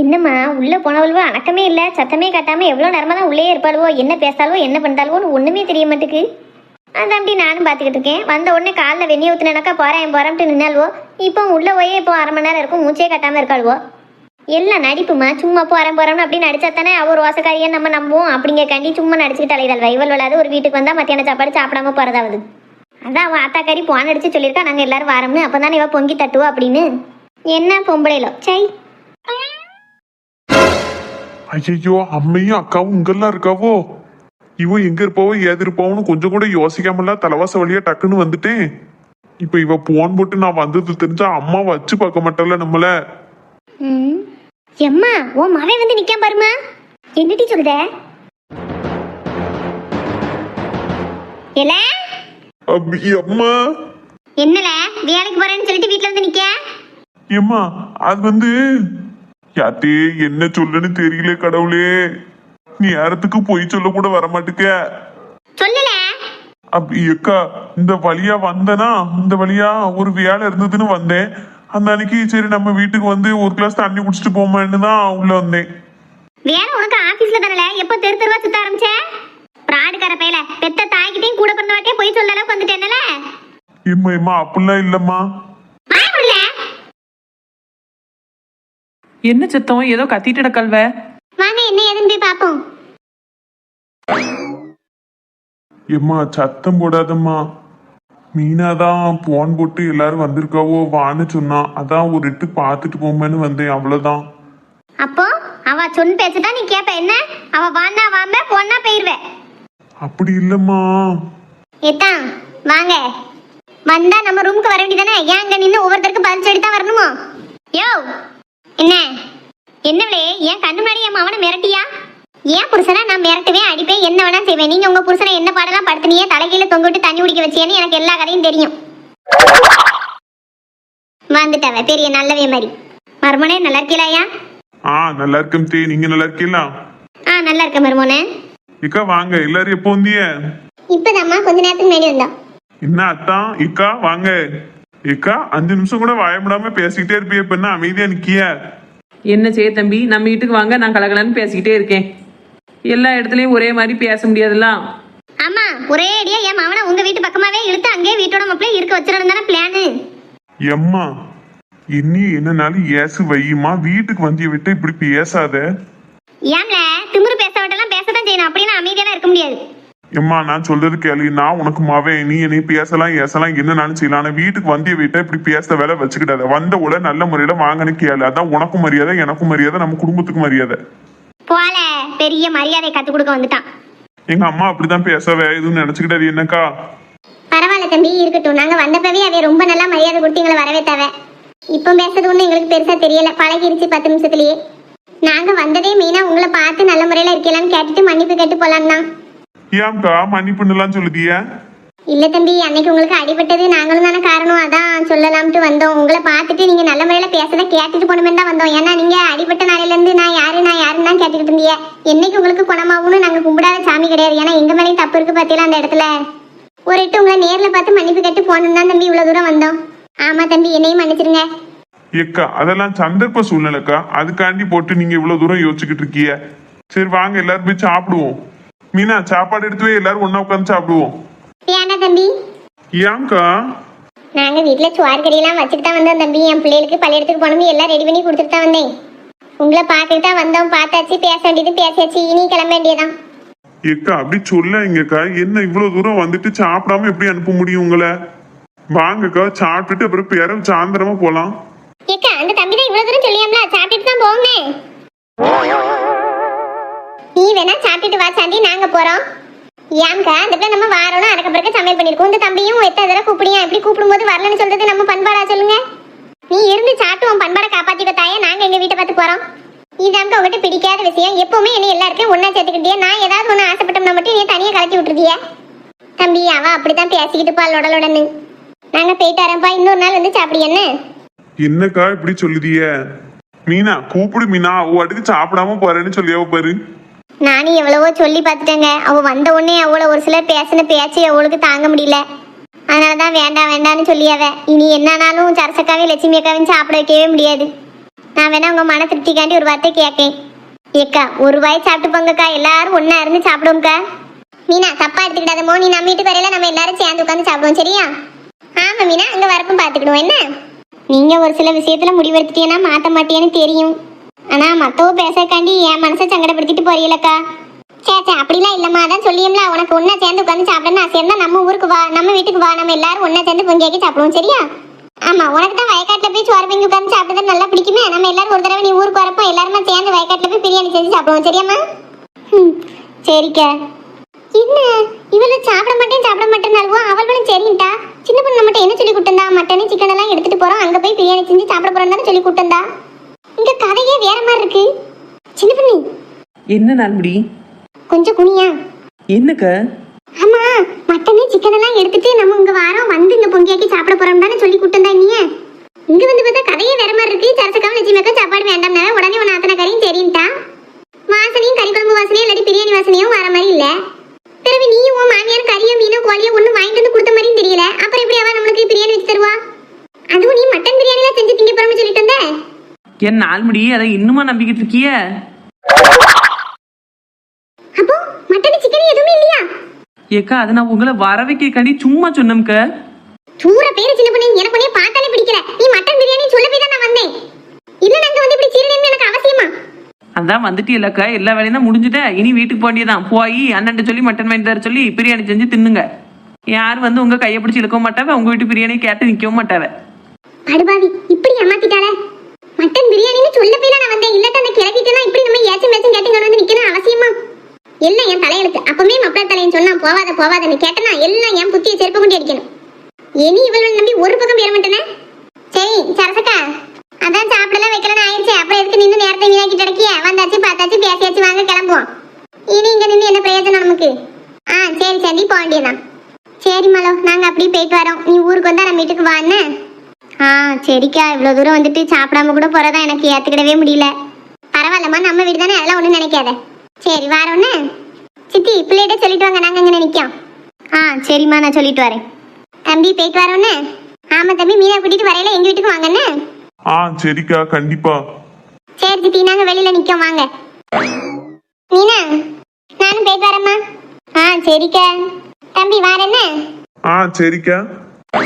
என்னம்மா உள்ளே போனவளவோ அணக்கமே இல்லை சத்தமே காட்டாமல் எவ்வளோ நேரமாக தான் உள்ளே இருப்பாளுவோ என்ன பேசாலவோ என்ன பண்ணாலுவோன்னு ஒன்றுமே தெரிய மாட்டேக்கு அதான் அப்படி நானும் பார்த்துக்கிட்டு இருக்கேன். வந்த உடனே காலில் வெந்நி ஊற்றுனாக்கா போகிறேன் போகிறேன்ட்டு நின்னாலுவோ இப்போ உள்ளே போயே இப்போ அரை மணி நேரம் இருக்கும் மூச்சே கட்டாமல் இருக்காளுவோ. எல்லாம் நடிப்புமா சும்மா போறேன் போகிறோம்னு அப்படி நடிச்சா தானே அவர் வாசக்காரியை நம்ம நம்புவோம். அப்படிங்க கண்டி சும்மா நடிச்சுக்கிட்டு அலைதல் வைவல் விளாது ஒரு வீட்டுக்கு வந்தால் மத்தியான சாப்பாடு சாப்பிடாம போகிறதாவது அதான் அவன் ஆத்தாக்காரி போன் அடிச்சு சொல்லியிருக்கா நாங்கள் எல்லாரும் வரோம்னு. அப்பதானே இவள் பொங்கி தட்டுவா அப்படின்னு. என்ன பொம்பளையிலோ? சை. ஐயோ அம்மையும் அக்காவும் இங்கெல்லாம் இருக்காவோ? இவ எங்க இருப்பாவோ ஏது இருப்பாவோன்னு கொஞ்சம் கூட யோசிக்காமலாம் தலைவாச வழியா டக்குன்னு வந்துட்டேன். இப்ப இவ போன் போட்டு நான் வந்தது தெரிஞ்சா அம்மா வச்சு பார்க்க மாட்டால நம்மள. எம்மா உன் மகன் வந்து நிக்காம பாருமா என்னடி அப்படி அம்மா. என்னல வேலைக்கு போறேன்னு சொல்லிட்டு வீட்ல வந்து நிக்க? ஏம்மா அது வந்து யாத்தே என்ன சொல்லுன்னு தெரியல கடவுளே. நீ யாரத்துக்கு பொய் சொல்ல கூட வரமாட்டுக்க? சொல்லல அப்படி அக்கா இந்த வழியா வந்தனா? இந்த வழியா ஒரு வேலை இருந்ததுன்னு வந்தேன். அந்த அன்னைக்கு சரி நம்ம வீட்டுக்கு வந்து ஒரு கிளாஸ் தண்ணி குடிச்சிட்டு போமான்னு தான் உள்ள வந்தேன். வேலை உனக்கு ஆபீஸ்ல தானல எப்ப தெரு தெருவா சுத்த ஆரம்பிச்ச? பிராடுக்கார பையல பெத்த தாய்கிட்டையும் கூட பிறந்தவாட்டே போய் சொல்ல அளவுக்கு வந்துட்டேன்ல ஏம்மா ஏம்மா அப்படிலாம் இல்லம்மா. என்ன சித்தம்? ஏதோ கத்திட்டு கல்வ. வாங்க என்ன ஏதுன்னு போய் பாப்போம் ஏம்மா சத்தம் போடாதம்மா. மீனா தான் போன் போட்டு எல்லாரும் வந்திருக்காவோ வான்னு சொன்னா அதான் ஒரு எட்டு பார்த்துட்டு போமேன்னு வந்தேன் அவ்வளவுதான் அப்போ அவ சொன்ன பேச்சுதான் நீ கேப்ப என்ன? அவ வான்னா வாம்ப போனா போயிருவே. அப்படி இல்லம்மா. ஏத்தான் வாங்க. வந்தா நம்ம ரூமுக்கு வர வேண்டியதானே ஏன் அங்க நின்று ஒவ்வொருத்தருக்கு பதில் சொல்லி தான் வரணுமோ? யோ என்ன? என்னவளே ஏன் கண்ணு முன்னாடி என் மவனை மிரட்டியா? ஏன் புருஷனை நான் மிரட்டுவேன் அடிப்பேன்? என்ன வேணா செய்வேன். நீங்க உங்க புருஷனை என்ன பாடலாம் படுத்துனியே தலைகீழ தொங்க விட்டு தண்ணி குடிக்க வச்சியன்னு எனக்கு எல்லா கதையும் தெரியும். வந்துட்டவ பெரிய நல்லவே மாதிரி. மருமனே நல்லா இருக்கீலாயா? ஆ நல்லா இருக்கேன் தே. நீங்க நல்லா இருக்கீங்களா? ஆ நல்லா இருக்க மருமனே. இக்கா வாங்க. எல்லாரும் எப்போ வந்தீங்க? இப்பதாம்மா கொஞ்ச நேரத்துக்கு முன்னாடி வந்தோம். என்ன அத்தான் இக்கா வாங்க. இக்கா அஞ்சு நிமிஷம் கூட வாயப்படாம பேசிக்கிட்டே இருப்பிய என்ன அமைதியா நிக்கிய. என்ன செய்ய தம்பி நம்ம வீட்டுக்கு வாங்க நான் கலகலன்னு பேசிக்கிட்டே இருக்கேன். எல்லா இடத்துலயும் ஒரே மாதிரி பேச முடியாதுல்ல? ஆமா ஒரே அடியா என் மவனை உங்க வீட்டு பக்கமாவே இழுத்து அங்கேயே வீட்டோட மாப்பிள்ளை இருக்க வச்சிடணும் தானே பிளானு எம்மா இன்னி என்னனாலும் ஏசு வையுமா? வீட்டுக்கு வந்து விட்டு இப்படி பேசாத? ஏம்ல திமிரு பேச விட்டெல்லாம் பேசத்தான் செய்யணும். அப்படின்னு அமைதியெல்லாம் இருக்க முடியாது. எம்மா நான் சொல்றது கேளு. நான் உனக்கு மவன் நீ என்னை பேசலாம் ஏசலாம் என்னனாலும் செய்யலாம் வீட்டுக்கு வந்திய வீட்டை இப்படி பேச வேலை வச்சுக்கிட்டாத. வந்த உடனே நல்ல முறையில வாங்கன்னு கேளு. அதான் உனக்கும் மரியாதை எனக்கும் மரியாதை நம்ம குடும்பத்துக்கும் மரியாதை. போல பெரிய மரியாதை கத்து கொடுக்க வந்துட்டான். எங்க அம்மா அப்படிதான் பேசவே எதுவும் நினைச்சுக்கிட்டாது என்னக்கா? பரவாயில்ல தம்பி இருக்கட்டும். நாங்க வந்தப்பவே அவை ரொம்ப நல்லா மரியாதை கொடுத்து எங்களை வரவே தேவ இப்போ பேசுறது ஒன்றும் எங்களுக்கு பெருசா தெரியல. பழகிருச்சு பத்து நிமிஷத்துலயே. நாங்க வந்ததே மெயினா உங்களை பார்த்து நல்ல முறையில இருக்கலாம்னு கேட்டுட்டு மன்னிப்பு கேட்டு போலாம் தான் ஏன்க்கா மன்னிப்புன்னுலாம் சொல்லுதிய? இல்ல தம்பி அன்னைக்கு உங்களுக்கு அடிபட்டது நாங்களும் தானே காரணம். அதான் சொல்லலாம்ட்டு வந்தோம். உங்களை பார்த்துட்டு நீங்க நல்ல முறையில பேசத கேட்டுட்டு போனமே தான் வந்தோம். ஏன்னா நீங்க அடிபட்ட நாளையில இருந்து நான் யாரு நான் யாருன்னு தான் கேட்டுக்கிட்டு இருந்தீங்க. என்னைக்கு உங்களுக்கு குணமாகும்னு நாங்க கும்பிடாத சாமி கிடையாது. ஏன்னா எங்க மேலேயும் தப்பு இருக்கு பாத்தீங்களா அந்த இடத்துல? ஒரு இட்டு உங்களை நேர்ல பார்த்து மன்னிப்பு கேட்டு போனோம் தான் தம்பி இவ்வளவு தூரம் வந்தோம். ஆமா தம்பி என்னையும் மன்னிச்சிருங்க. ஏக்கா அதெல்லாம் சந்தர்ப்ப சூழ்நிலைக்கா? அதுக்காண்டி போட்டு நீங்க இவ்வளவு தூரம் யோசிச்சுக்கிட்டு இருக்கீங்க. சரி வாங்க எல்லாரும் போய் சாப்பிடுவோம். மீனா சாப்பாடு எடுத்து போய் எல்லாரும் ஒண்ணா உட்காந்து சாப்பிடுவோம். ஏன்டா தம்பி. ஏன்க்கா நாங்க வீட்டுல சுவார் கறியெல்லாம் வச்சுட்டு தான் வந்தோம் தம்பி. என் பிள்ளைகளுக்கு பள்ளியிடத்துக்கு போனோம் எல்லாம் ரெடி பண்ணி கொடுத்துட்டு தான் வந்தேன். உங்களை பார்த்துட்டு தான் வந்தோம். பார்த்தாச்சு பேச வேண்டியது பேசியாச்சு. இனி கிளம்ப வேண்டியதான் ஏக்கா அப்படி சொல்லாங்கக்கா என்ன இவ்வளவு தூரம் வந்துட்டு சாப்பிடாம எப்படி அனுப்ப முடியும் உங்களை? வாங்கக்கா சாப்பிட்டுட்டு அப்புறம் பேர சாயந்தரமா போலாம் ஏக்கா அந்த தம்பி தான் இவ்வளவு தூரம் சொல்லியாம்ல சாப்பிட்டுட்டு தான் போமே நீ வேணா சாப்பிட்டுட்டு வா சாண்டி நாங்க போறோம். ஏங்க அந்த பிள்ளை நம்ம வாரோம்னா அதுக்கு பிறகு சமையல் பண்ணிருக்கோம். இந்த தம்பியும் எத்தனை தடவை கூப்பிடியா இப்படி கூப்பிடும்போது வரலன்னு சொல்றது நம்ம பண்பாடா சொல்லுங்க. நீ இருந்து சாப்பிட்டு உன் பண்பாடை காப்பாத்திக்க தாயே. நாங்க எங்க வீட்டை பார்த்து போறோம். இதாங்க உங்ககிட்ட பிடிக்காத விஷயம். எப்பவுமே என்ன எல்லாருக்கும் ஒன்னா சேர்த்துக்கிட்டியா. நான் ஏதாவது ஒன்று ஆசைப்பட்டோம்னா மட்டும் நீ தனியா கலட்டி விட்டுருதிய. தம்பி அவ அப்படிதான் பேசிக்கிட்டு பா உடலுடனு நாங்க போயிட்டு வரப்பா இன்னொரு நாள் வந்து சாப்பிடு என்ன? என்னக்கா இப்படி சொல்லுதிய? மீனா கூப்பிடு மீனா. உன் அடுத்து சாப்பிடாம போறேன்னு சொல்லியாவ பாரு. நானும் எவ்வளவோ சொல்லி பார்த்துட்டேங்க. அவ வந்த உடனே அவளை ஒரு சிலர் பேசின பேச்சு அவளுக்கு தாங்க முடியல. அதனாலதான் வேண்டாம் வேண்டாம்னு அவ இனி என்னன்னாலும் சரசக்காவே லட்சுமி அக்காவையும் சாப்பிட வைக்கவே முடியாது. நான் வேணா உங்க மன திருப்திக்காண்டி ஒரு வார்த்தை கேட்கேன் ஏக்கா ஒரு வாய் சாப்பிட்டு போங்கக்கா எல்லாரும் ஒண்ணா இருந்து சாப்பிடுவோம்க்கா. மீனா தப்பா எடுத்துக்கிட்டாத மோ நீ நம்ம வீட்டுக்கு வரையில நம்ம எல்லாரும் சேர்ந்து உட்காந்து சாப்பிடுவோம் சரியா? ஆமா மீனா. அங்க வரப்பும் பார்த்துக்கிடுவோம். என்ன? நீங்க ஒரு சில விஷயத்துல முடிவெடுத்துட்டீங்கன்னா மாத்த மாட்டேன்னு தெரியும். ஆனா மத்தவ பேசக்காண்டி என் மனசை சங்கடப்படுத்திட்டு போறீங்களக்கா. சே சே அப்படிலாம் இல்லம்மா அதான் சொல்லியம்ல உனக்கு ஒன்னா சேர்ந்து உட்காந்து சாப்பிடணும் ஆசை இருந்தா நம்ம ஊருக்கு வா நம்ம வீட்டுக்கு வா நம்ம எல்லாரும் ஒன்னா சேர்ந்து பொங்கியாக்கி சாப்பிடுவோம் சரியா? ஆமா உனக்கு தான் வயக்காட்டுல போய் சோறு பொங்கி உட்காந்து சாப்பிட்டது நல்லா பிடிக்குமே? நம்ம எல்லாரும் ஒரு தடவை நீ ஊருக்கு வரப்போ எல்லாருமே சேர்ந்து வயக்காட்டுல போய் பிரியாணி செஞ்சு சாப்பிடுவோம் சரியாம்மா? சரிக்கா. என்ன? இவள சாப்பிட மாட்டேன் சாப்பிட மாட்டேன்னாலுவோ அவளும் சரின்ட்டா? சின்ன பொண்ணு மட்டும் என்ன சொல்லி கொடுத்தா மட்டன் சிக்கன் எல்லாம் எடுத்துட்டு போறோம் அங்க போய் பிரியாணி செஞ்சு சாப்பிட போறோம் சொல்லி கொடுத்தா இங்க கதையே வேற மாதிரி இருக்கு. சின்ன பொண்ணு. என்ன நாள்முடி கொஞ்சம் குனியா. என்னக்கா? ஆமா மட்டனு சிக்கன் எல்லாம் எடுத்துட்டு நம்ம இங்க வாரம். வந்து இங்க பொங்கியாக்கி சாப்பிட போறோம் தானே சொல்லி கொடுத்தா நீ இங்க வந்து பார்த்தா கதையே வேற மாதிரி இருக்கு. சரசக்காவும் லட்சுமிக்கா சாப்பாடு வேண்டாம் உடனே உன் ஆத்தன கறியும் சரின்ட்டா வாசனையும் கறி குழம்பு வாசனையும் இல்லாட்டி பிரியாணி வாசனையும் வர மாதிரி இல்ல. பிறகு நீயும் உன் மாமியார் கறியோ மீனோ கோழியோ ஒண்ணும் வாங்கிட்டு வந்து கொடுத்த மாதிரியும் தெரியல. அப்புறம் எப்படி அவ நம்மளுக்கு பிரியாணி வச்சு தருவா? அதுவும் நீ மட்டன் பிரியாணி எல்லாம் செஞ்சு திங்க போறோம்னு சொல்லிட்டு வந்த? என் நாள்முடி அதை இன்னுமா நம்பிக்கிட்டு இருக்கிய? அப்போ மட்டன் சிக்கன் எதுவுமே இல்லையா? ஏக்கா அதை நான் உங்களை வர வைக்கக்காண்டி சும்மா சொன்னோம்க்க. தூர பேரு சின்ன பொண்ணு எனக்கு உன்னைய பார்த்தாலே பிடிக்கல. நீ மட்டன் பிரியாணி சொல்ல போய் தான் நான் வந்தேன். இல்ல நாங்க வந்து இப்படி சீரணின்னு எனக்கு அவசியமா? அதான் வந்துட்டு இல்லக்கா எல்லா வேலையும் தான் முடிஞ்சுட்ட. இனி வீட்டுக்கு போக வேண்டியதான் போய் அண்ணன்ட்ட சொல்லி மட்டன் வாங்கி தர சொல்லி பிரியாணி செஞ்சு தின்னுங்க. யாரும் வந்து உங்க கையை பிடிச்சி இழுக்கவும் மாட்டாவ உங்க வீட்டு பிரியாணி கேட்டு நிக்கவும் மாட்டாவ. படுபாவி இப்படி ஏமாத்திட்டாளே? மட்டன் பிரியாணின்னு சொல்ல போய் நான் வந்தேன். இல்லட்ட அந்த கிளப்பிட்டேனா இப்படி நம்ம ஏச்சும் மேச்சும் கேட்டு இங்க வந்து நிக்கணும் அவசியமா? எல்லாம் என் தலையெழுத்து. அப்பவே மப்பிள தலையன் சொன்னா போவாத போவாதன்னு. கேட்டனா எல்லாம் என் புத்திய செருப்பு கொண்டு அடிக்கணும். இனி இவள் நம்பி ஒரு பக்கம் பேர மாட்டேனே? சரி சரசக்கா அதான் சாப்பிடலாம் வைக்கலாம் ஆயிடுச்சு. அப்புறம் எதுக்கு நின்று நேரத்தை வீணாக்கிட்டு கிடக்கிய? வந்தாச்சு பார்த்தாச்சு பேசியாச்சு வாங்க கிளம்புவோம். இனி இங்க நின்று என்ன பிரயோஜனம் நமக்கு? ஆ சரி சரி போக வேண்டியதான் சரி மலோ நாங்க அப்படியே போயிட்டு வரோம். நீ ஊருக்கு வந்தா நம்ம வீட்டுக்கு வான்னு ஆ சரிக்கா. இவ்வளோ தூரம் வந்துட்டு சாப்பிடாம கூட போறதா எனக்கு ஏத்துக்கிடவே முடியல. பரவாயில்லம்மா நம்ம வீடு தானே? அதெல்லாம் ஒன்றும் நினைக்காத. சரி வாரோன்னு சித்தி பிள்ளைகிட்ட சொல்லிட்டு வாங்க. நாங்கள் இங்கே நிற்கோம் ஆ சரிம்மா நான் சொல்லிட்டு வரேன். தம்பி போயிட்டு வரோன்னு ஆமா தம்பி மீனா கூட்டிட்டு வரையில எங்க வீட்டுக்கு வாங்கன்னு ஆ சரிக்கா கண்டிப்பா. சரி சித்தி நாங்க வெளியில நிற்கோம் வாங்க. மீனா நானும் போயிட்டு வரேம்மா. ஆ சரிக்கா. தம்பி வாரேன்னு ஆ சரிக்கா.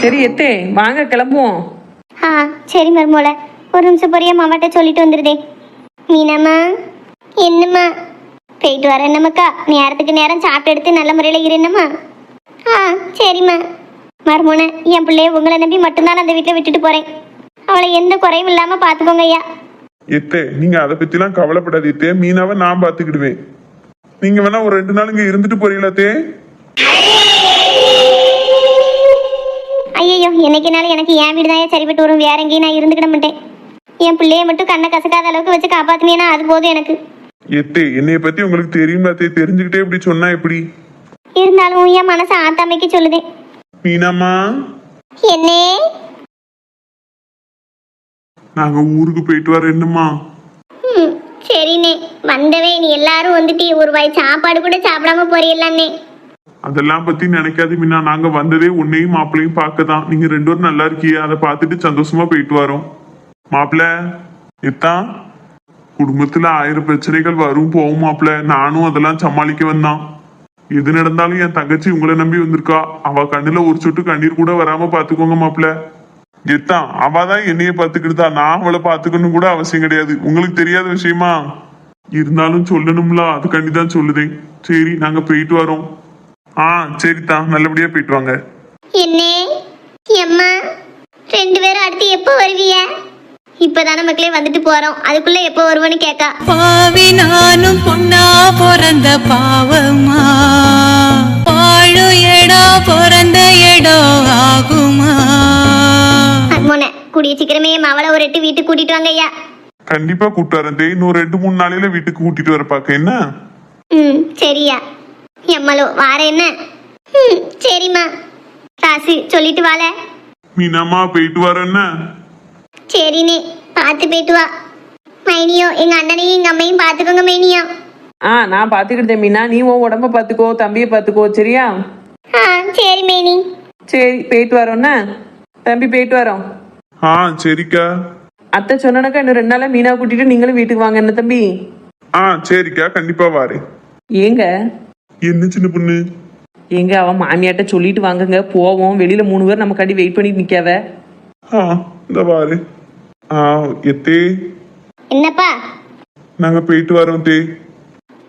சரி எத்தே வாங்க கிளம்புவோம். ஆ சரி மருமோல ஒரு நிமிஷம் பொறியா மாமாட்ட சொல்லிட்டு வந்துருதே. மீனம்மா? என்னம்மா? போயிட்டு வர என்னம்மாக்கா? நேரத்துக்கு நேரம் சாப்பிட்டு எடுத்து நல்ல முறையில் இருந்தம்மா ஆ சரிம்மா. மருமோன என் பிள்ளைய உங்களை நம்பி மட்டும்தான் அந்த வீட்டில் விட்டுட்டு போகிறேன் அவளை எந்த குறையும் இல்லாமல் பார்த்துக்கோங்க ஐயா. எத்தே நீங்க அதை பற்றிலாம் கவலைப்படாது எத்தே. மீனாவை நான் பாத்துக்கிடுவேன் நீங்க வேணா ஒரு ரெண்டு நாள் இங்க இருந்துட்டு போறீங்களா தே ஐயோ என்னைக்குனாலும் எனக்கு என் வீடு தான் சரிப்பட்டு வரும். வேற எங்கேயும் நான் இருந்துக்கிட மாட்டேன். என் பிள்ளைய மட்டும் கண்ணை கசக்காத அளவுக்கு வச்சு காப்பாத்துனீங்கன்னா அது போதும் எனக்கு. எத்தே என்னைய பத்தி உங்களுக்கு தெரியுமா தே? தெரிஞ்சுக்கிட்டே இப்படி சொன்னா எப்படி? இருந்தாலும் என் மனசை ஆத்தாமைக்கு சொல்லுதேன் மீனாம்மா? என்னே? நாங்க ஊருக்கு போயிட்டு வர என்னம்மா? ம், சரிண்ணே. வந்தவே நீ எல்லாரும் வந்துட்டு ஒரு வாய் சாப்பாடு கூட சாப்பிடாம போறீங்களாண்ணே. அதெல்லாம் பத்தி நினைக்காது மின்னா நாங்க வந்ததே உன்னையும் மாப்பிள்ளையும் பார்க்க தான் நீங்க ரெண்டு பேரும் நல்லா இருக்கீங்க. அதை பார்த்துட்டு சந்தோஷமா போயிட்டு வரோம். மாப்பிள்ள எத்தான் குடும்பத்துல ஆயிரம் பிரச்சனைகள் வரும். போகும் மாப்பிள்ள. நானும் அதெல்லாம் சமாளிக்க வந்தான். எது நடந்தாலும் என் தங்கச்சி உங்களை நம்பி வந்திருக்கா. அவ கண்ணுல ஒரு சொட்டு கண்ணீர் கூட வராம பாத்துக்கோங்க மாப்பிள்ள. எத்தான் அவ தான் என்னைய பாத்துக்கிட்டா நான் அவளை பாத்துக்கணும் கூட அவசியம் கிடையாது. உங்களுக்கு தெரியாத விஷயமா? இருந்தாலும் சொல்லணும்ல. அதுக்காண்டி தான் சொல்லுதேன். சரி நாங்க போயிட்டு வரோம். ஆ சரிதான் நல்லபடியா போயிட்டு வாங்க. என்னே எம்மா ரெண்டு பேரும் அடுத்து எப்போ வருவீங்க? இப்பதானே மக்களே வந்துட்டு போறோம். அதுக்குள்ள எப்போ வருவோன்னு கேக்கா. பாவி நானும் பொண்ணா பிறந்த பாவமா பாழு எடா பிறந்த இடம் ஆகுமா. அம்மோன கூடிய சீக்கிரமே அவளை ஒரு எட்டு வீட்டுக்கு கூட்டிட்டு வாங்க ஐயா. கண்டிப்பா கூட்டு வரேன். இன்னும் ரெண்டு மூணு நாளையில வீட்டுக்கு கூட்டிட்டு வர பாக்க என்ன? ம் சரியா எம்மளோ வார என்ன? ம் சரிம்மா. ராசு சொல்லிட்டு வாழ மீனாமா போயிட்டு வரேன்ன சரிண்ணே பார்த்து போயிட்டு வா. மைனியோ எங்க அண்ணனையும் எங்க அம்மையும் பார்த்துக்கோங்க மைனியோ. ஆ நான் பாத்துக்கிட்டேன் மீனா. நீ உன் உடம்ப பாத்துக்கோ தம்பியை பாத்துக்கோ சரியா? ஆ சரி மைனி. சரி போயிட்டு வரோண்ணே தம்பி போயிட்டு வரோம். ஆ சரிக்கா. அத்தை சொன்னனாக்கா இன்னும் ரெண்டு நாளா மீனா கூட்டிட்டு நீங்களும் வீட்டுக்கு வாங்க என்ன தம்பி? ஆ சரிக்கா. கண்டிப்பா வாரேன். ஏங்க? என்ன சின்ன பொண்ணு? எங்க அவன் மாமியாட்ட சொல்லிட்டு வாங்குங்க. போவோம். வெளியில மூணு பேர் நமக்காண்டி வெயிட் பண்ணிட்டு நிக்காவ ஆ இந்த வாரு ஆ எத்தே. என்னப்பா? நாங்க போயிட்டு வரோம் தே.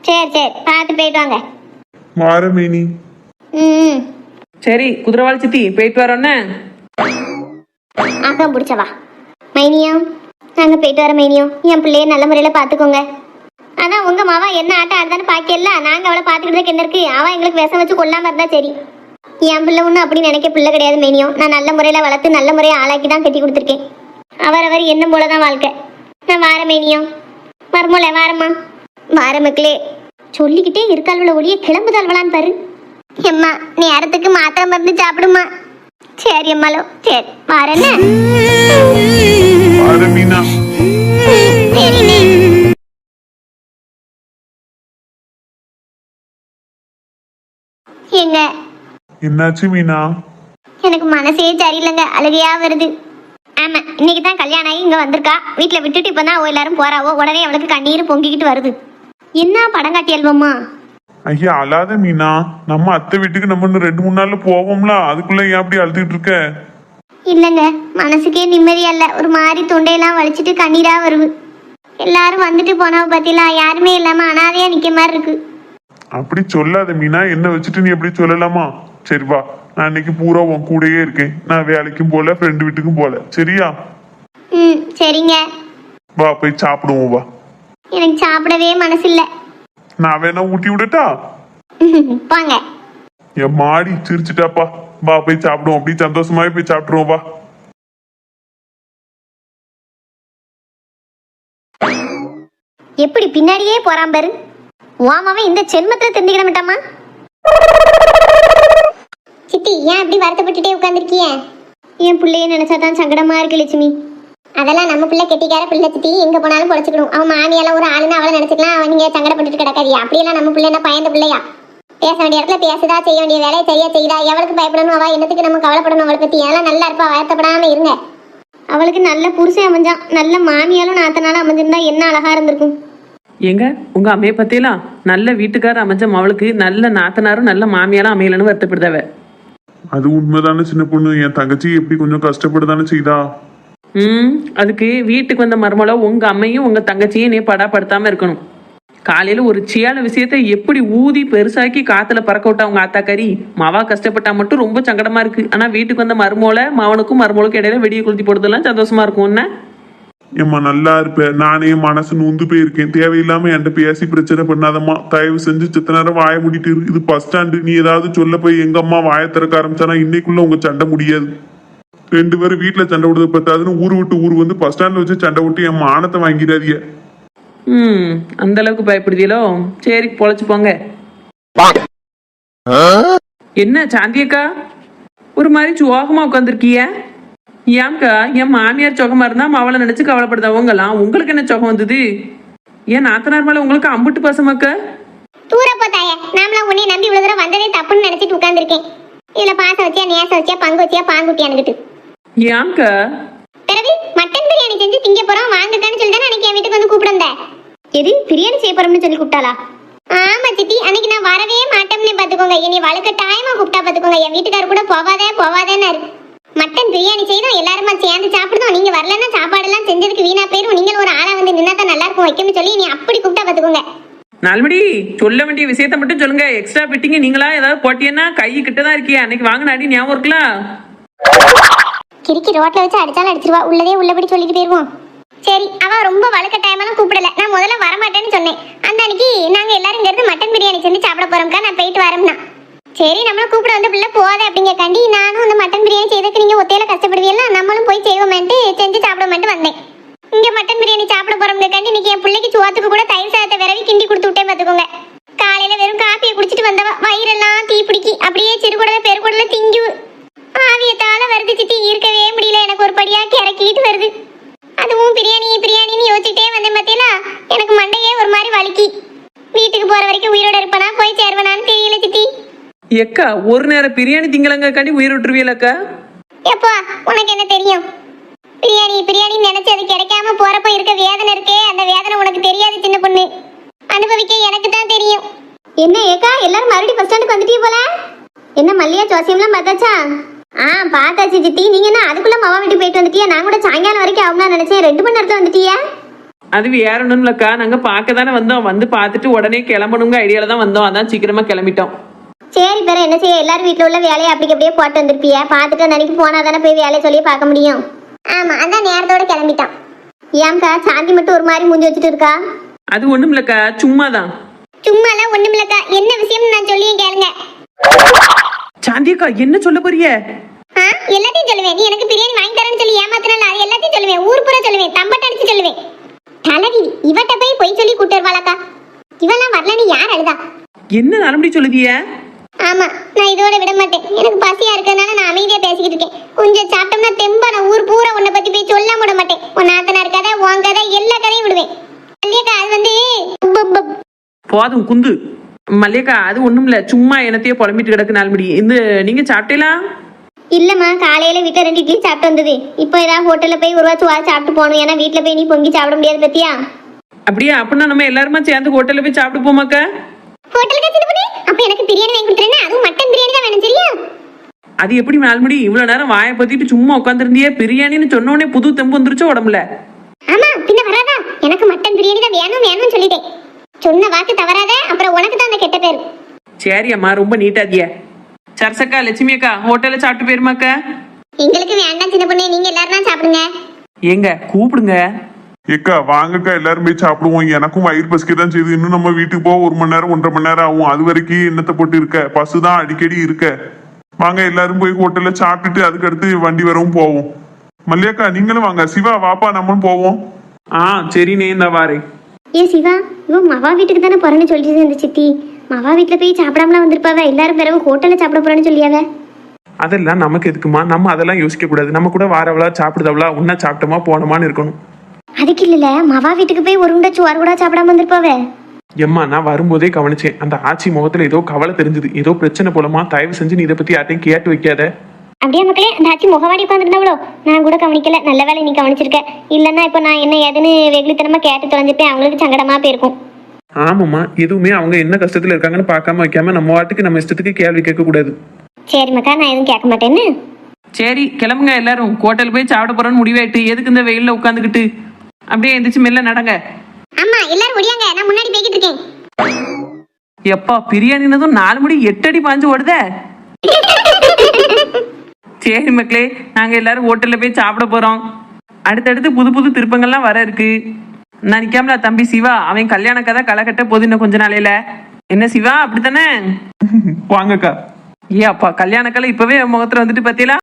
சரி சரி. பார்த்து போயிட்டு வாங்க. வார மேனி ம் சரி குதிரவாள் சித்தி போயிட்டு வரோன்னே அகம் பிடிச்சவா. மைனியம் நாங்க போயிட்டு வர மைனியம். என் பிள்ளைய நல்ல முறையில பாத்துக்கோங்க அதான் உங்க மாவா என்ன ஆட்டம் ஆடுதான்னு பாக்கல நாங்க அவளை பாத்துக்கிட்டதுக்கு என்ன இருக்கு அவ எங்களுக்கு விஷம் வச்சு கொல்லாம இருந்தா சரி. என் பிள்ளை ஒன்றும் அப்படி நினைக்க பிள்ளை கிடையாது மைனியம். நான் நல்ல முறையில வளர்த்து நல்ல முறையை ஆளாக்கி தான் கட்டி கொடுத்துருக்கேன். அவர் அவர் என்ன போலதான் வாழ்க்கை. நான் வார மைனியம். மருமோல வாரம்மா. வார மக்களே. சொல்லிக்கிட்டே இருக்காள்வள ஒளிய கிளம்புதாள்வளான்னு பாரு. எம்மா நீ அறத்துக்கு மாத்திரை மருந்து சாப்பிடுமா? சரி அம்மாலோ. சரி வாரேன்னு. எங்க என்னாச்சு மீனா? எனக்கு மனசே சரியில்லைங்க. அழுகையா வருது. ஆமா இன்னைக்கு தான் கல்யாணம் ஆகி இங்க வந்திருக்கா. வீட்ல விட்டுட்டு இப்பதான் அவ எல்லாரும் போறாவோ? உடனே அவளுக்கு கண்ணீர் பொங்கிக்கிட்டு வருது. என்ன படம் காட்டி அல்வம்மா ஐயா அழாத மீனா. நம்ம அத்தை வீட்டுக்கு நம்ம இன்னும் ரெண்டு மூணு நாள்ல போவோம்ல. அதுக்குள்ள ஏன் அப்படி அழுதுகிட்டு இருக்க? இல்லைங்க மனசுக்கே நிம்மதியா இல்ல ஒரு மாதிரி தொண்டையெல்லாம் வலிச்சிட்டு கண்ணீரா வருது. எல்லாரும் வந்துட்டு போனவ பத்திலா யாருமே இல்லாம அனாதையா நிக்க மாதிரி இருக்கு. அப்படி சொல்லாத மீனா என்ன வச்சுட்டு நீ எப்படி சொல்லலாமா? சரி வா நான் இன்னைக்கு பூரா உன் கூடயே இருக்கேன். நான் வேலைக்கும் போல ஃப்ரெண்டு வீட்டுக்கும் போல. சரியா? ம் சரிங்க. வா போய் சாப்பிடுவோம் வா. எனக்கு சாப்பிடவே மனசு இல்ல நான் வேணா ஊட்டி விடட்டா? போங்க என் மாடி சிரிச்சிட்டாப்பா. வா போய் சாப்பிடுவோம். அப்படி சந்தோஷமாவே போய் சாப்பிட்டுருவோம் வா. எப்படி பின்னாடியே போறான் பாரு. ஓமாவன் இந்த சென்மத்துல தெரிஞ்சுக்கிட மாட்டாமா சித்தி ஏன் அப்படி வருத்தப்பட்டுட்டே உட்காந்துருக்கிய என் பிள்ளைய நினைச்சா தான் சங்கடமா இருக்கு லட்சுமி. அதெல்லாம் நம்ம பிள்ளை கெட்டிக்கார பிள்ளை சித்தி. எங்க போனாலும் பொழைச்சிக்கணும் அவன் மாமியெல்லாம் ஒரு ஆளுன்னு அவளை நினைச்சுக்கலாம். அவன் நீங்க சங்கடப்பட்டுட்டு கிடக்காதியா? அப்படியெல்லாம் நம்ம பிள்ளை என்ன பயந்த பிள்ளையா? பேச வேண்டிய இடத்துல பேசுதா செய்ய வேண்டிய வேலையை சரியா செய்யுதா எவளுக்கு பயப்படணும்? அவ என்னத்துக்கு நம்ம கவலைப்படணும் அவளை பத்தி? எல்லாம் நல்லா இருப்பா வருத்தப்படாம இருங்க. அவளுக்கு நல்ல புருஷன் அமைஞ்சான். நல்ல மாமியாலும் நாத்தனால அமைஞ்சிருந்தா என்ன அழகா இருந்திருக்கும்? எங்க உங்க அம்மைய பத்தியெல்லாம் நல்ல வீட்டுக்காரர் அமைஞ்ச மவளுக்கு நல்ல நாத்தனாரும் நல்ல மாமியாரும் அமையலன்னு வருத்தப்படுதாவ. அது உண்மைதானே சின்ன பொண்ணு? என் தங்கச்சி எப்படி கொஞ்சம் கஷ்டப்படுதானே செய்தா? ம் அதுக்கு வீட்டுக்கு வந்த மருமலை உங்க அம்மையும் உங்க தங்கச்சியும் நீ படாப்படுத்தாம இருக்கணும். காலையில ஒரு சியால விஷயத்த எப்படி ஊதி பெருசாக்கி காத்துல பறக்க விட்டா உங்க ஆத்தாக்காரி? மாவா கஷ்டப்பட்டா மட்டும் ரொம்ப சங்கடமா இருக்கு. ஆனா வீட்டுக்கு வந்த மருமோல மவனுக்கும் மருமலுக்கும் இடையில வெடியை கொளுத்தி போடுறதெல்லாம் சந்தோஷமா இருக்கும் என்ன? ஏம்மா நல்லா இருப்ப. நானே மனசு நொந்து போயிருக்கேன். தேவையில்லாம என்கிட்ட பேசி பிரச்சனை பண்ணாதம்மா. தயவு செஞ்சு சித்த நேரம் வாய மூடிட்டு. இது பஸ் ஸ்டாண்டு நீ ஏதாவது சொல்ல போய் எங்க அம்மா வாய திறக்க ஆரம்பிச்சானா இன்னைக்குள்ள உங்க சண்டை முடியாது. ரெண்டு பேரும் வீட்டுல சண்டை விடுறது பத்தாதுன்னு ஊர் விட்டு ஊர் வந்து பஸ் ஸ்டாண்ட்ல வச்சு சண்டை விட்டு என் மானத்தை வாங்கிடாதீங்க. ம் அந்த அளவுக்கு பயப்படுதியலோ சரி பொழைச்சு போங்க. என்ன சாந்தியக்கா? ஒரு மாதிரி சுவாகமா உட்காந்துருக்கிய ஏன்க்கா என் மாமியார் சுகமா இருந்தா அவளை நினைச்சு கவலைப்படுதவங்கலாம் உங்களுக்கு என்ன சுகம் வந்தது? ஏன் நாத்தனார் மேல உங்களுக்கு அம்புட்டு பசமாக்கா? தூர போத்தாய நாமளாம் உன்னை நம்பி இவ்வளவு தூரம் வந்ததே தப்புன்னு நினைச்சிட்டு உட்கார்ந்திருக்கேன். இதுல பாசம் வச்சியா நேசம் வச்சியா பங்கு வச்சியா பாங்குட்டியான்னுகிட்டு ஏன்க்கா பிறகு மட்டன் பிரியாணி செஞ்சு திங்க போறோம் வாங்குங்கன்னு சொல்லி தானே அன்னைக்கு என் வீட்டுக்கு வந்து கூப்பிடுந்த எது? பிரியாணி செய்ய போறோம்னு சொல்லி கூப்பிட்டாளா? ஆமா சித்தி அன்னைக்கு நான் வரவே மாட்டோம்னே பாத்துக்கோங்க என்னை வழுக்கட்டாயமா கூப்பிட்டா பாத்துக்கோங்க என் வீட்டுக்காரர் கூட போவாதே போவாதேன்னாரு. மட்டன் பிரியாணி செய்தோம் எல்லாருமா சேர்ந்து சாப்பிடுதோம். நீங்க வரலன்னா சாப்பாடு எல்லாம் செஞ்சதுக்கு வீணா போயிரும். நீங்களும் ஒரு ஆளா வந்து நின்னா தான் நல்லா இருக்கும் வைக்கணும்னு சொல்லி நீ அப்படி கூப்பிட்டா பாத்துக்கோங்க நால்மடி சொல்ல வேண்டிய விஷயத்த மட்டும் சொல்லுங்க. எக்ஸ்ட்ரா பிட்டிங்க நீங்களா ஏதாவது போட்டியன்னா கை கிட்ட தான் இருக்கியா? அன்னைக்கு வாங்கின அடி ஞாபகம் இருக்கலாம் கிறுக்கி ரோட்ல வச்சு அடிச்சாலும் அடிச்சிருவா. உள்ளதே உள்ளபடி சொல்லிட்டு போயிருவோம். சரி அவ ரொம்ப வழுக்க டைமெல்லாம் கூப்பிடல. நான் முதல்ல வரமாட்டேன்னு சொன்னேன். அந்த அன்னைக்கு நாங்க எல்லாரும் இங்க இருந்து மட்டன் பிரியாணி செஞ்சு சாப்பிட போறோம்க்கா. நான் போயிட்டு வரேன்னா சரி நம்மள கூப்பிட வந்த பிள்ளை போகாத அப்படிங்கக்காண்டி நானும் அந்த மட்டன் பிரியாணி செய்ததுக்கு நீங்க ஒத்தையில கஷ்டப்படுவீல்ல நம்மளும் போய் செய்வோமேன்ட்டு செஞ்சு சாப்பிடுவோமேன்ட்டு வந்தேன். இங்க மட்டன் பிரியாணி சாப்பிட போறோம்ங்கக்காண்டி இன்னைக்கு என் பிள்ளைக்கு சுவாத்துக்கு கூட தயிர் சாதத்தை விரவி கிண்டி கொடுத்து விட்டேன் பாத்துக்கோங்க. காலையில வெறும் காப்பியை குடிச்சிட்டு வந்தவ வயிறெல்லாம் தீ பிடிக்கி அப்படியே சிறுகுடல பெருகுடல திங்கு ஆவியத்தால வருது சித்தி இருக்கவே முடியல. எனக்கு ஒரு படியா கிறக்கிட்டு வருது. அதுவும் பிரியாணி பிரியாணின்னு யோசிச்சுட்டே வந்தேன் பார்த்தீங்களா எனக்கு மண்டையே ஒரு மாதிரி வலிக்கி வீட்டுக்கு போற வரைக்கும் உயிரோட இருப்பனா போய் சேருவனான்னு தெரியல சித்தி எக்கா ஒரு நேரம் பிரியாணி திங்களங்கக்காண்டி உயிர் விட்டுருவீங்களக்கா எப்பா உனக்கு என்ன தெரியும்? பிரியாணி பிரியாணி நினைச்சு அது கிடைக்காம போறப்ப இருக்க வேதனை இருக்கே அந்த வேதனை உனக்கு தெரியாது சின்ன பொண்ணு. அனுபவிக்க எனக்கு தான் தெரியும். என்ன ஏக்கா எல்லாரும் மறுபடியும் பஸ் ஸ்டாண்டுக்கு வந்துட்டீங்க போல? என்ன மல்லியா ஜோசியம்லாம் பார்த்தாச்சா? ஆ பார்த்தாச்சு சித்தி. நீங்க என்ன அதுக்குள்ள மாமா வீட்டுக்கு போயிட்டு வந்துட்டியா? நான் கூட சாயங்காலம் வரைக்கும் ஆகும்னு நினைச்சேன். ரெண்டு மணி நேரத்துல வந்துட்டியா? அது வேற ஒன்றும் இல்லக்கா. நாங்க பார்க்க தானே வந்தோம். வந்து பார்த்துட்டு உடனே கிளம்பணுங்க. ஐடியால தான் வந்தோம். அதான் சீக்கிரமா கிளம்பிட்டோம். சரி பிற என்ன செய்ய? எல்லாரும் வீட்ல உள்ள வேலையை அப்படி அப்படியே போட்டு வந்திருப்பிய. பார்த்துட்டு அந்த அன்னைக்கு போனா தானே போய் வேலையை சொல்லி பார்க்க முடியும். ஆமா அதான் நேரத்தோட கிளம்பிட்டான். ஏம்க்கா சாந்தி மட்டும் ஒரு மாதிரி மூஞ்சி வச்சுட்டு இருக்கா? அது ஒண்ணும் இல்லக்கா சும்மா தான் சும்மாலாம் ஒண்ணுமில்லக்கா என்ன விஷயம்னு நான் சொல்லியும் கேளுங்க. சாந்தியக்கா என்ன சொல்ல போறிய ஆ எல்லாத்தையும் சொல்லுவேன். நீ எனக்கு பிரியாணி வாங்கி தரேன்னு சொல்லி ஏமாத்தினால அது எல்லாத்தையும் சொல்லுவேன். ஊர் பூரா சொல்லுவேன். தம்பட்ட அடிச்சு சொல்லுவேன். தலைவி இவட்ட போய் பொய் சொல்லி கூட்டு வருவாளக்கா. இவெல்லாம் வரலன்னு யார் அழுதா? என்ன நலம்படி சொல்லுதிய ஆமா நான் இதோட விட மாட்டேன். எனக்கு பசியா இருக்கறனால நான் அமைதியா பேசிக்கிட்டு இருக்கேன். கொஞ்சம் சாப்பிட்டோம்னா தெம்பா நான் ஊர் பூரா உன்னை பத்தி போய் சொல்ல விட மாட்டேன். உன் நாத்தனார் கதை உன் கதை எல்லா கதையும் விடுவேன். மல்லியக்கா அது வந்து. போதும் குந்து. மல்லியக்கா அது ஒண்ணும் இல்ல சும்மா என்னத்தையே புலம்பிட்டு கிடக்கு நாள்மடி. இந்த நீங்க சாப்பிட்டீங்களா? இல்லம்மா காலையில வீட்டுல ரெண்டு இட்லி சாப்பிட்டு வந்தது. இப்போ ஏதாவது ஹோட்டல்ல போய் ஒரு வாச்சு வாரம் சாப்பிட்டு போகணும். ஏன்னா வீட்டுல போய் நீ பொங்கி சாப்பிட முடியாது பத்தியா? அப்படியா? அப்படின்னா நம்ம எல்லாருமா சேர்ந்து ஹோட்டல்ல போய் சாப்பிட்டு போமாக்கா ஹோட்டலுக்கு சின்ன பண்ணி அப்ப எனக்கு பிரியாணி வாங்கி கொடுத்துறேன்னா அதுவும் மட்டன் பிரியாணி தான் வேணும் சரியா? அது எப்படி நாள்மடி இவ்வளவு நேரம் வாயை பத்திட்டு சும்மா உட்காந்துருந்தியே பிரியாணின்னு சொன்ன உடனே புது தெம்பு வந்துருச்சு உடம்புல? ஆமா பின்ன வராதா? எனக்கு மட்டன் பிரியாணி தான் வேணும் வேணும்னு சொல்லிட்டேன். சொன்ன வாக்கு தவறாத அப்புறம் உனக்கு தான் அந்த கெட்ட பேர். சரி அம்மா ரொம்ப நீட்டாதிய சரசக்கா லட்சுமி அக்கா ஹோட்டல்ல சாப்பிட்டு போயிருமாக்கா எங்களுக்கு வேண்டாம் சின்ன பொண்ணு. நீங்க எல்லாரும் தான் சாப்பிடுங்க. ஏங்க கூப்பிடுங்க. ஏக்கா வாங்கக்கா எல்லாரும் போய் சாப்பிடுவோம். எனக்கும் வயிறு பசிக்க தான் செய்யுது இன்னும் நம்ம வீட்டுக்கு போக ஒரு மணி நேரம் ஒன்றரை மணி நேரம் ஆகும். அது வரைக்கும் என்னத்தை போட்டு இருக்க? பசு தான் அடிக்கடி இருக்க. வாங்க எல்லாரும் போய் ஹோட்டல்ல சாப்பிட்டுட்டு அதுக்கு அடுத்து வண்டி வரவும் போவோம். மல்லியாக்கா நீங்களும் வாங்க. சிவா வாப்பா நம்மளும் போவோம். ஆ சரி நீ இந்த வாரேன் ஏ சிவா இவன் மவா வீட்டுக்கு தானே போறேன்னு சொல்லிட்டு இருந்த சித்தி. மவா வீட்டுல போய் சாப்பிடாமலாம் வந்திருப்பாவ? எல்லாரும் பிறகு ஹோட்டல்ல சாப்பிட போறேன்னு சொல்லியாவ? அதெல்லாம் நமக்கு எதுக்குமா? நம்ம அதெல்லாம் யோசிக்க கூடாது. நம்ம கூட வாரவளா சாப்பிடுதவளா உன்ன சாப்பிட்டோமா போனோமான்னு இருக்கணும். அதுக்கு இல்லல மவா வீட்டுக்கு போய் ஒரு உண்டை சுவார் கூட சாப்பிடாம வந்திருப்பாவ எம்மா நான் வரும்போதே கவனிச்சேன். அந்த ஆச்சி முகத்துல ஏதோ கவலை தெரிஞ்சது. ஏதோ பிரச்சனை போலமா தயவு செஞ்சு நீ இதை பத்தி யார்ட்டையும் கேட்டு வைக்காத. அப்படியே மக்களே அந்த ஆச்சி முகவாடி உட்காந்துருந்தாவளோ நான் கூட கவனிக்கல. நல்ல வேலை நீ கவனிச்சிருக்க. இல்லைன்னா இப்போ நான் என்ன ஏதுன்னு வெகுளித்தனமா கேட்டு தொலைஞ்சிப்பேன் அவங்களுக்கு சங்கடமா போயிருக்கும். ஆமாம்மா எதுவுமே அவங்க என்ன கஷ்டத்துல இருக்காங்கன்னு பார்க்காம வைக்காம நம்ம வாட்டுக்கு நம்ம இஷ்டத்துக்கு கேள்வி கேட்க கூடாது. சரி மக்கா நான் எதுவும் கேட்க மாட்டேன்னு? சரி கிளம்புங்க எல்லாரும். ஹோட்டல் போய் சாப்பிட போறோம்னு முடிவாயிட்டு எதுக்கு இந்த வெயில்ல உட்காந்துக்கிட்டு அப்படியே எந்திரிச்சு மெல்ல நடங்க. ஆமா எல்லாரும் ஒடியாங்க நான் முன்னாடி போய்கிட்டு இருக்கேன். எப்பா பிரியாணினதும் நாலு மணி எட்டு அடி பாஞ்சு ஓடுதே? சரி மக்களே நாங்க எல்லாரும் ஹோட்டல்ல போய் சாப்பிட போறோம். அடுத்தடுத்து புது புது திருப்பங்கள்லாம் வர இருக்கு. நான் நிக்காமல தம்பி சிவா? அவன் கல்யாண கதை களை கட்ட போகுது இன்னும் கொஞ்ச நாளையில. என்ன சிவா அப்படித்தானே? வாங்கக்கா. ஏ அப்பா கல்யாண கலை இப்பவே என் முகத்துல வந்துட்டு பாத்தீங்களா?